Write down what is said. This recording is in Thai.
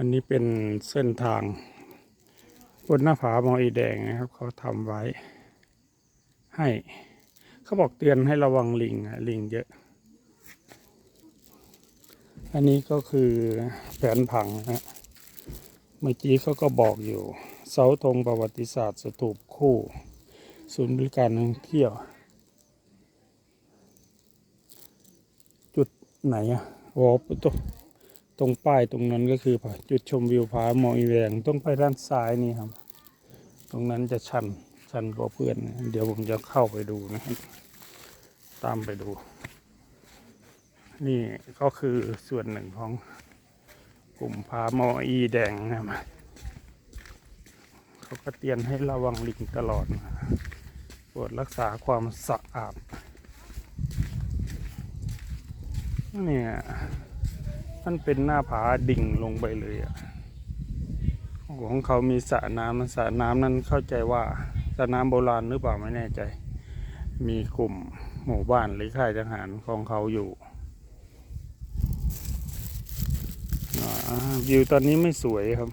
อันนี้เป็นเส้นทางบนหน้าผาหมออีแดงนะครับเขาทำไว้ ให้เขาบอกเตือนให้ระวังลิงอะลิงเยอะ อันนี้ก็คือแผนผังนะฮะเมื่อกี้เขาก็บอกอยู่ เสาธงประวัติศาสตร์สถูปคู่ ศูนย์บริการท่องเที่ยว จุดไหนอะโอ้ตรง ตรงป้ายตรงนั้นก็คือจุดชมวิวผาหมออีแดงต้องไปด้านซ้ายนี่ครับ ตรงนั้นจะชันชันกว่าเพื่อน เดี๋ยวผมจะเข้าไปดูนะครับตามไปดู นี่ก็คือส่วนหนึ่งของกลุ่มพาหมออีแดงนะครับเขาก็เตือนให้ระวังลิงตลอดนะโปรดรักษาความสะอาดเนี่ย มันเป็นหน้าผาดิ่งลงไปเลยอะของเขามีสระน้ำสระน้ำนั้นเข้าใจว่าสระน้ำโบราณหรือเปล่าไม่แน่ใจ มีกลุ่มหมู่บ้านหรือค่ายทหารของเขาอยู่วิวตอนนี้ไม่สวยครับ